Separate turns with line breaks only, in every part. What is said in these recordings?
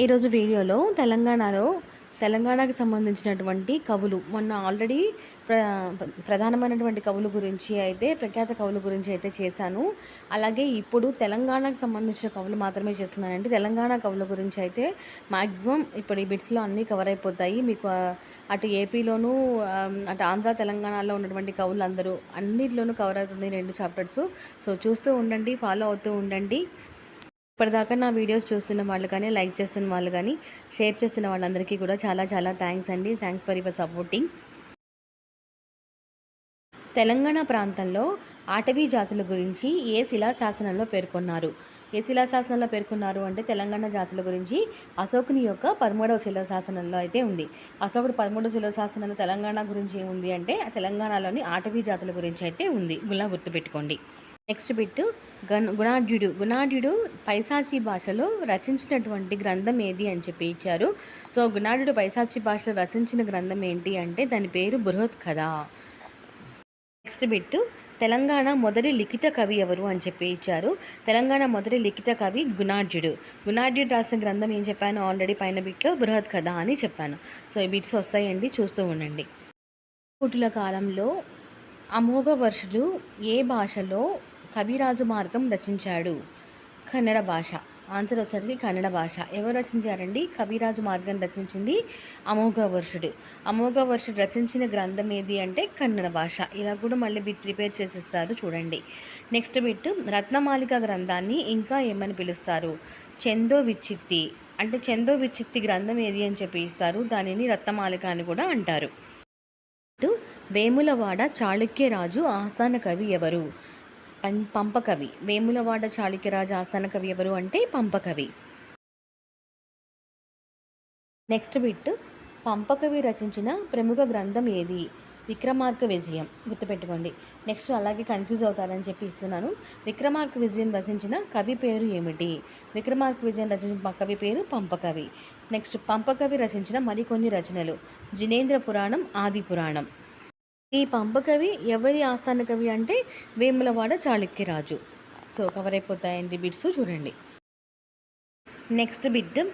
ఈరోజు వీడియోలో తెలంగాణలో తెలంగాణకు సంబంధించినటువంటి కవులు మొన్న ఆల్రెడీ ప్ర ప్రధానమైనటువంటి కవుల గురించి అయితే ప్రఖ్యాత కవుల గురించి అయితే చేశాను. అలాగే ఇప్పుడు తెలంగాణకు సంబంధించిన కవులు మాత్రమే చేస్తున్నానండి. తెలంగాణ కవుల గురించి అయితే మ్యాక్సిమం ఇప్పుడు ఈ బిట్స్లో అన్నీ కవర్ అయిపోతాయి. మీకు అటు ఏపీలోనూ అటు ఆంధ్ర తెలంగాణలో ఉన్నటువంటి కవులు అందరూ అన్నిట్లోనూ కవర్ అవుతుంది రెండు చాప్టర్స్. సో చూస్తూ ఉండండి ఫాలో అవుతూ ఉండండి. ఇప్పటిదాకా నా వీడియోస్ చూస్తున్న వాళ్ళు కానీ లైక్ చేస్తున్న వాళ్ళు కానీ షేర్ చేస్తున్న వాళ్ళందరికీ కూడా చాలా చాలా థ్యాంక్స్ అండి. Thanks for your supporting Telangana ప్రాంతంలో ఆటవీ జాతుల గురించి ఏ శిలాశాసనంలో పేర్కొన్నారు? ఏ శిలాశాసనంలో పేర్కొన్నారు అంటే తెలంగాణ జాతుల గురించి అశోకుని యొక్క పదమూడవ శిలాశాసనంలో అయితే ఉంది. అశోకుడు పదమూడవ శిలాశాసనంలో తెలంగాణ గురించి ఏముంది అంటే తెలంగాణలోని ఆటవీ జాతుల గురించి అయితే ఉంది. గులా గుర్తుపెట్టుకోండి. నెక్స్ట్ బిట్ గన్ గుణాఢ్యుడు గుణాఢ్యుడు పైశాచి భాషలో రచించినటువంటి గ్రంథం ఏది అని చెప్పి ఇచ్చారు. సో గుణాఢ్యుడు పైశాచి భాషలో రచించిన గ్రంథం ఏంటి అంటే దాని పేరు బృహత్ కథ నెక్స్ట్ బిట్ తెలంగాణ మొదటి లిఖిత కవి ఎవరు అని చెప్పి ఇచ్చారు. తెలంగాణ మొదటి లిఖిత కవి గుణాఢ్యుడు గుణాఢ్యుడు రాసిన గ్రంథం ఏం చెప్పాను? ఆల్రెడీ పైన బిట్లో బృహత్ కథ అని చెప్పాను. సో ఈ బిట్స్ వస్తాయండి చూస్తూ ఉండండి. కుటుల కాలంలో అమోఘ వర్షులు ఏ భాషలో కవిరాజు మార్గం రచించాడు. కన్నడ భాష. ఆన్సర్ వచ్చేసరికి కన్నడ భాష. ఎవరు రచించారండి? కవిరాజు మార్గం రచించింది అమోఘ వర్షుడు. అమోఘ వర్షుడు రచించిన గ్రంథం ఏది అంటే కన్నడ భాష. ఇలా కూడా మళ్ళీ బిట్ ప్రిపేర్ చేసిస్తారు చూడండి. Next bit. రత్నమాలిక గ్రంథాన్ని ఇంకా ఏమని పిలుస్తారు? చందో విచ్చిత్తి. అంటే చందో విచ్చిత్తి గ్రంథం ఏది అని చెప్పి ఇస్తారు. దానిని రత్నమాలిక అని కూడా అంటారు. వేములవాడ చాళుక్యరాజు ఆస్థాన కవి ఎవరు? పంపకవి. వేములవాడ చాళుక్యరాజు ఆస్థాన కవి ఎవరు అంటే పంపకవి. Next bit. పంపకవి రచించిన ప్రముఖ గ్రంథం ఏది? విక్రమార్క విజయం. గుర్తుపెట్టుకోండి. నెక్స్ట్ అలాగే కన్ఫ్యూజ్ అవుతారని చెప్పి ఇస్తున్నాను. విక్రమార్క విజయం రచించిన కవి పేరు ఏమిటి? విక్రమార్క విజయం రచించిన కవి పేరు పంపకవి. నెక్స్ట్ పంపకవి రచించిన మరికొన్ని రచనలు. జినేంద్ర పురాణం ఆది పురాణం. ఈ పంపకవి ఎవరి ఆస్థాన కవి అంటే వేములవాడ చాళుక్యరాజు సో కవర్ అయిపోతాయండి బిట్స్ చూడండి. నెక్స్ట్ బిట్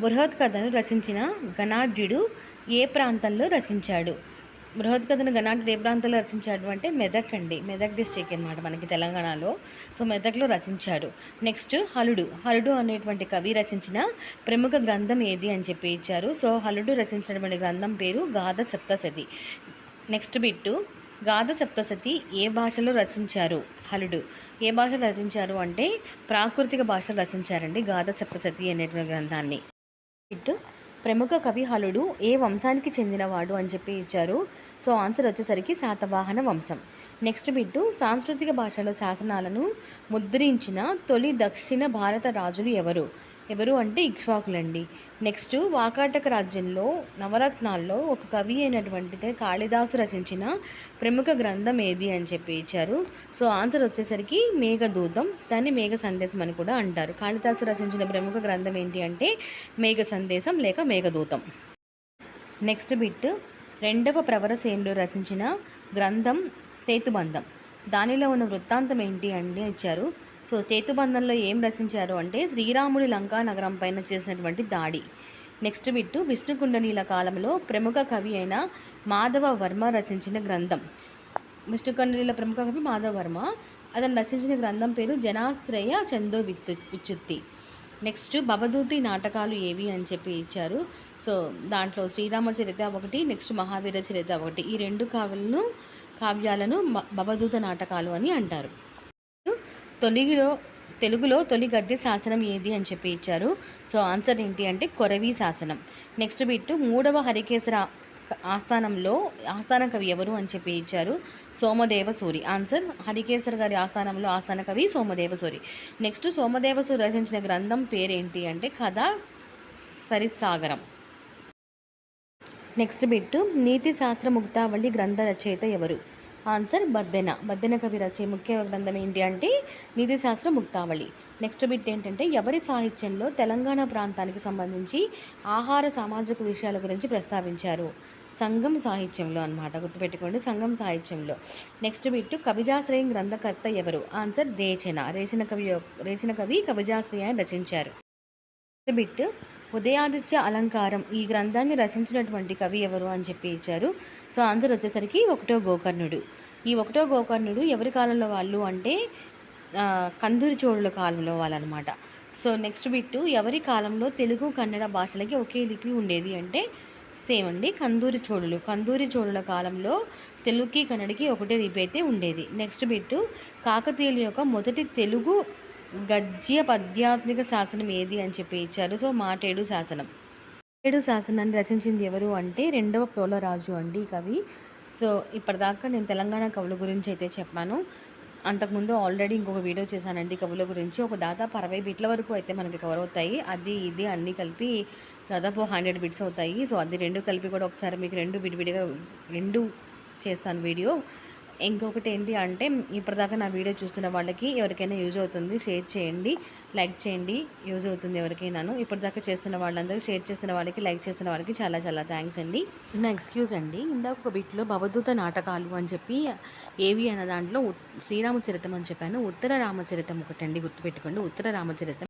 బృహత్ కథను రచించిన గణాఢ్యుడు ఏ ప్రాంతంలో రచించాడు? బృహత్ కథను గణాఢ్యుడు ఏ ప్రాంతంలో రచించాడు అంటే మెదక్ అండి. మెదక్ డిస్ట్రిక్ట్ అనమాట మనకి తెలంగాణలో. సో మెదక్లో రచించాడు. నెక్స్ట్ హలుడు. హలుడు అనేటువంటి కవి రచించిన ప్రముఖ గ్రంథం ఏది అని చెప్పి ఇచ్చారు. సో హలుడు రచించినటువంటి గ్రంథం పేరు గాథ సప్తసతి. నెక్స్ట్ బిట్టు గాథ సప్తసతి ఏ భాషలో రచించారు? హలుడు. ఏ భాషలో రచించారు అంటే ప్రాకృతిక భాషలో రచించారండి గాథ సప్తసతి అనేటువంటి గ్రంథాన్ని. బిట్టు ప్రముఖ కవి హలుడు ఏ వంశానికి చెందినవాడు అని చెప్పి ఇచ్చారు. సో ఆన్సర్ వచ్చేసరికి శాతవాహన వంశం. నెక్స్ట్ బిట్టు సాంస్కృతిక భాషలో శాసనాలను ముద్రించిన తొలి దక్షిణ భారత రాజులు ఎవరు? ఎవరు అంటే ఇక్ష్వాకులండి. నెక్స్ట్ వాకాటక రాజ్యంలో నవరత్నాల్లో ఒక కవి అయినటువంటిదే కాళిదాసు రచించిన ప్రముఖ గ్రంథం ఏది అని చెప్పి ఇచ్చారు. సో ఆన్సర్ వచ్చేసరికి మేఘదూతం దాన్ని మేఘ సందేశం అని కూడా అంటారు. కాళిదాసు రచించిన ప్రముఖ గ్రంథం ఏంటి అంటే మేఘ సందేశం లేక మేఘదూతం. నెక్స్ట్ బిట్ రెండవ ప్రవరసేనుడు రచించిన గ్రంథం సేతుబంధం. దానిలో ఉన్న వృత్తాంతం ఏంటి అండి ఇచ్చారు. సో సేతుబంధంలో ఏం రచించారు అంటే శ్రీరాముడి లంకా నగరం పైన చేసినటువంటి దాడి. నెక్స్ట్ బిట్టు విష్ణుకుండనీల కాలంలో ప్రముఖ కవి అయిన మాధవ వర్మ రచించిన గ్రంథం. విష్ణుకుండనీల ప్రముఖ కవి మాధవ వర్మ. అతను రచించిన గ్రంథం పేరు జనాశ్రయ చందో విత్తు విచ్యుత్తి. నెక్స్ట్ భవదూతి నాటకాలు ఏవి అని చెప్పి ఇచ్చారు. సో దాంట్లో శ్రీరామ చరిత ఒకటి నెక్స్ట్ మహావీర చరిత ఒకటి. ఈ రెండు కావ్యాలను కావ్యాలను భవదూత నాటకాలు అని అంటారు. తొలిలో తెలుగులో తొలి గద్య శాసనం ఏది అని చెప్పి ఇచ్చారు. సో ఆన్సర్ ఏంటి అంటే కొరవి శాసనం. నెక్స్ట్ బిట్ మూడవ హరికేసర ఆస్థానంలో ఆస్థాన కవి ఎవరు అని చెప్పి ఇచ్చారు. సోమదేవ సూరి. ఆన్సర్ హరికేశ్వర గారి ఆస్థానంలో ఆస్థాన కవి సోమదేవ సూరి. నెక్స్ట్ సోమదేవ సూరి రచించిన గ్రంథం పేరేంటి అంటే కథ సరిసాగరం. నెక్స్ట్ బిట్ నీతి శాస్త్ర ముక్తావళి గ్రంథ రచయిత ఎవరు? ఆన్సర్ బద్దెన. బద్దెన కవి రచే ముఖ్య గ్రంథం ఏంటి అంటే నీతిశాస్త్ర ముక్తావళి. నెక్స్ట్ బిట్ ఏంటంటే ఎవరి సాహిత్యంలో తెలంగాణ ప్రాంతానికి సంబంధించి ఆహార సామాజిక విషయాల గురించి ప్రస్తావించారు. సంఘం సాహిత్యంలో అన్నమాట గుర్తుపెట్టుకోండి సంఘం సాహిత్యంలో. నెక్స్ట్ బిట్ కవిజాశ్రయం గ్రంథకర్త ఎవరు? ఆన్సర్ రేచన. రేచన కవి రేచన కవి కవిజాశ్రయాన్ని రచించారు. బిట్ ఉదయాదిత్య అలంకారం. ఈ గ్రంథాన్ని రచించినటువంటి కవి ఎవరు అని చెప్పి ఇచ్చారు. సో ఆన్సర్ వచ్చేసరికి ఒకటో గోకర్ణుడు. ఈ ఒకటో గోకర్ణుడు ఎవరి కాలంలో వాళ్ళు అంటే కందూరి చోళుల కాలంలో వాళ్ళనమాట. సో నెక్స్ట్ బిట్టు ఎవరి కాలంలో తెలుగు కన్నడ భాషలకి ఒకే లిపి ఉండేది అంటే సేమ్ అండి కందూరి చోళులు కందూరి చోళుల కాలంలో తెలుగుకి కన్నడకి ఒకటే లిపి అయితే ఉండేది. నెక్స్ట్ బిట్టు కాకతీయుల యొక్క మొదటి తెలుగు గద్య పద్యాత్మిక శాసనం ఏది అని చెప్పి ఇచ్చారు. సో మాటేడు శాసనం. మాటేడు శాసనాన్ని రచించింది ఎవరు అంటే రెండవ ప్రోలరాజు అండి కవి. సో ఇప్పటిదాకా నేను తెలంగాణ కవుల గురించి అయితే చెప్పాను. అంతకుముందు ఆల్రెడీ ఇంకొక వీడియో చేశానండి కవుల గురించి. ఒక దాదాపు అరవై బిట్ల వరకు అయితే మనకి కవర్ అవుతాయి అది ఇది అన్నీ కలిపి దాదాపు హండ్రెడ్ బిట్స్ అవుతాయి. సో అది రెండు కలిపి కూడా ఒకసారి మీకు రెండు విడివిడిగా రెండు చేస్తాను వీడియో. ఇంకొకటి ఏంటి అంటే ఇప్పటిదాకా నా వీడియో చూస్తున్న వాళ్ళకి ఎవరికైనా యూజ్ అవుతుంది షేర్ చేయండి లైక్ చేయండి యూజ్ అవుతుంది ఎవరికైనాను. ఇప్పటిదాకా చేస్తున్న వాళ్ళందరూ షేర్ చేస్తున్న వాళ్ళకి లైక్ చేస్తున్న వాళ్ళకి చాలా చాలా థ్యాంక్స్ అండి. నా ఎక్స్క్యూజ్ అండి ఇందాక ఒక బిట్లో భవదూత నాటకాలు అని చెప్పి ఏవి అన్న దాంట్లో ఉత్- శ్రీరామచరితం అని చెప్పాను. ఉత్తర రామచరితం ఒకటండి గుర్తుపెట్టుకోండి. ఉత్తర రామచరితం